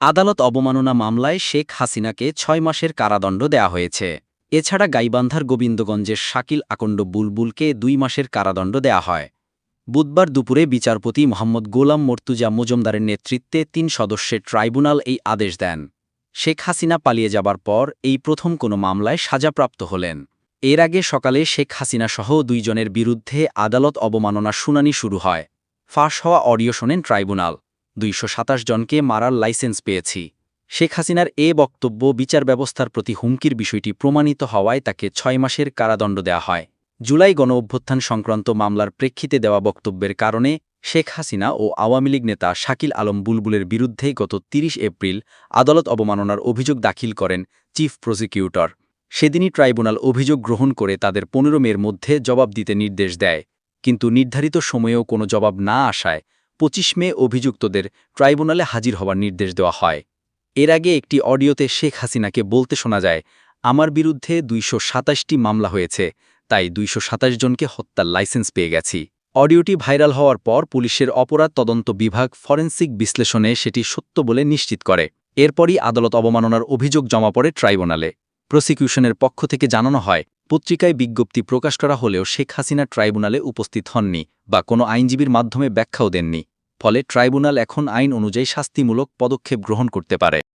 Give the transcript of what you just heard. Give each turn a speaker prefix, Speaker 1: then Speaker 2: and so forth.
Speaker 1: আদালত অবমাননা মামলায় শেখ হাসিনাকে ছয় মাসের কারাদণ্ড দেয়া হয়েছে। এছাড়া গাইবান্ধার গোবিন্দগঞ্জের শাকিল আকণ্ড বুলবুলকে দুই মাসের কারাদণ্ড দেয়া হয়। বুধবার দুপুরে বিচারপতি মোহাম্মদ গোলাম মর্তুজা মজুমদারের নেতৃত্বে তিন সদস্যের ট্রাইব্যুনাল এই আদেশ দেন। শেখ হাসিনা পালিয়ে যাবার পর এই প্রথম কোনো মামলায় সাজাপ্রাপ্ত হলেন। এর আগে সকালে শেখ হাসিনা সহ দুইজনের বিরুদ্ধে আদালত অবমাননার শুনানি শুরু হয়। ফাঁস হওয়া অডিও শোনেন ট্রাইব্যুনাল। দুইশো সাতাশ জনকে মারার লাইসেন্স পেয়েছি। শেখ হাসিনার এ বক্তব্য বিচার ব্যবস্থার প্রতি হুমকির বিষয়টি প্রমাণিত হওয়ায় তাকে ছয় মাসের কারাদণ্ড দেয়া হয়। জুলাই গণ অভ্যুত্থান সংক্রান্ত মামলার প্রেক্ষিতে দেওয়া বক্তব্যের কারণে শেখ হাসিনা ও আওয়ামী লীগ নেতা শাকিল আলম বুলবুলের বিরুদ্ধে গত ৩০ এপ্রিল আদালত অবমাননার অভিযোগ দাখিল করেন চিফ প্রসিকিউটর। সেদিনই ট্রাইব্যুনাল অভিযোগ গ্রহণ করে তাদের পনেরো মের মধ্যে জবাব দিতে নির্দেশ দেয়। কিন্তু নির্ধারিত সময়েও কোনো জবাব না আসায় ২৫ মে অভিযুক্তদের ট্রাইব্যুনালে হাজির হওয়ার নির্দেশ দেওয়া হয়। এর আগে একটি অডিওতে শেখ হাসিনাকে বলতে শোনা যায়, আমার বিরুদ্ধে দুইশো মামলা হয়েছে, তাই দুইশো সাতাশ জনকে হত্যার লাইসেন্স পেয়ে গেছি। অডিওটি ভাইরাল হওয়ার পর পুলিশের অপরাধ তদন্ত বিভাগ ফরেন্সিক বিশ্লেষণে সেটি সত্য বলে নিশ্চিত করে। এরপরই আদালত অবমাননার অভিযোগ জমা পড়ে ট্রাইব্যুনালে। প্রসিকিউশনের পক্ষ থেকে জানানো হয় পত্রিকায় বিজ্ঞপ্তি প্রকাশ করা হলেও শেখ হাসিনা ট্রাইব্যুনালে উপস্থিত হননি বা কোনো আইনজীবীর মাধ্যমে ব্যাখ্যাও দেননি, ফলে ট্রাইব্যুনাল এখন আইন অনুযায়ী শাস্তিমূলক পদক্ষেপ গ্রহণ করতে পারে।